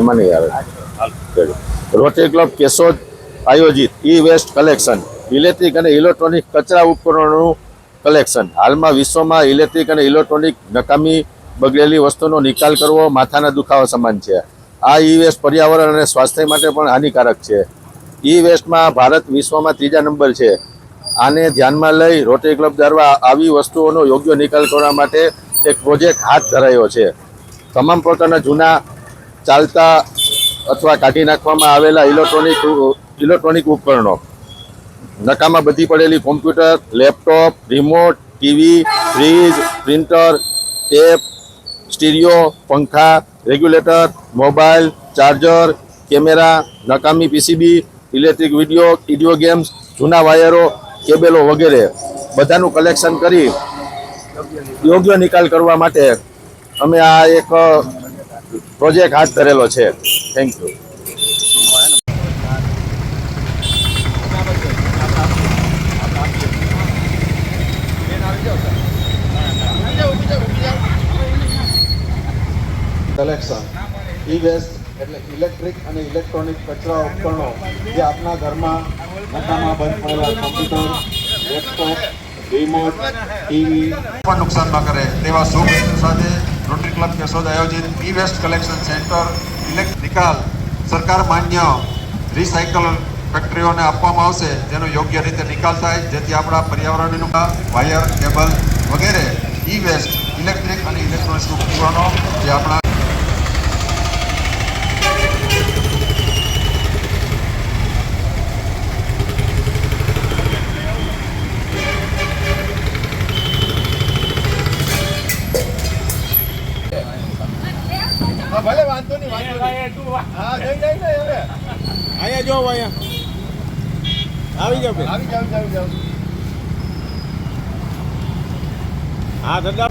એમાં નહીં આવે. રોટરી ક્લબ કેશોદ આયોજિત ઈ વેસ્ટ કલેક્શન, ઇલેક્ટ્રિક અને ઇલેક્ટ્રોનિક કચરા ઉપકરણોનું કલેક્શન. હાલમાં વિશ્વમાં ઇલેક્ટ્રિક અને ઇલેક્ટ્રોનિક નકામી બગડેલી વસ્તુનો નિકાલ કરવો માથાના દુખાવા સમાન છે. આ ઈ વેસ્ટ પર્યાવરણ અને સ્વાસ્થ્ય માટે પણ હાનિકારક છે. ઈ વેસ્ટમાં ભારત વિશ્વમાં ત્રીજા નંબર છે. આને ધ્યાનમાં લઈ રોટરી ક્લબ દ્વારા આવી વસ્તુઓનો યોગ્ય નિકાલ કરવા માટે એક પ્રોજેક્ટ હાથ ધરાયો છે. તમામ પ્રકારના જૂના ચાલતા અથવા કાઢી નાખવામાં આવેલા ઇલેક્ટ્રોનિક ઇલેક્ટ્રોનિક ઉપકરણો. નકામાં બધી પડેલી computer laptop remote TV fridge printer tape stereo પંખા રેગ્યુલેટર મોબાઈલ ચાર્જર કેમેરા, નકામી PCB electric video video games જૂના વાયરો, કેબેલો વગેરે. બધાનું કલેક્શન કરી યોગ્ય નિકાલ કરવા માટે અમે આ એક પ્રોજેક્ટ હાથ ધરેલો છે. Thank you collection E waste એટલે ઇલેક્ટ્રિક અને ઇલેક્ટ્રોનિક કચરા ઉપકરણો જે આપણા ઘરમાં નકામા બંધ પડેલા કોમ્પ્યુટર લેપટોપ રિમોટ ટીવી પણ નુકસાન ન કરે તેવા શુભ સાથે રોટરી ક્લબ કેશોદ આયોજિત ઈ વેસ્ટ કલેક્શન સેન્ટર ઇલેક્ટ નિકાલ સરકાર માન્ય રિસાયકલ ફેક્ટરીઓને આપવામાં આવશે, જેનો યોગ્ય રીતે નિકાલ થાય, જેથી આપણા પર્યાવરણનું વાયર કેબલ વગેરે ઈ વેસ્ટ ઇલેક્ટ્રિક અને ઇલેક્ટ્રોનિક ઉપકરણો જે આપણા ભલે વાંધો નહીં વાંધો હા જઈ જઈ ને હવે. અહીંયા જો અહીંયા. આવી જાવ આવી જાવ જાવ જાવ હા દાદા.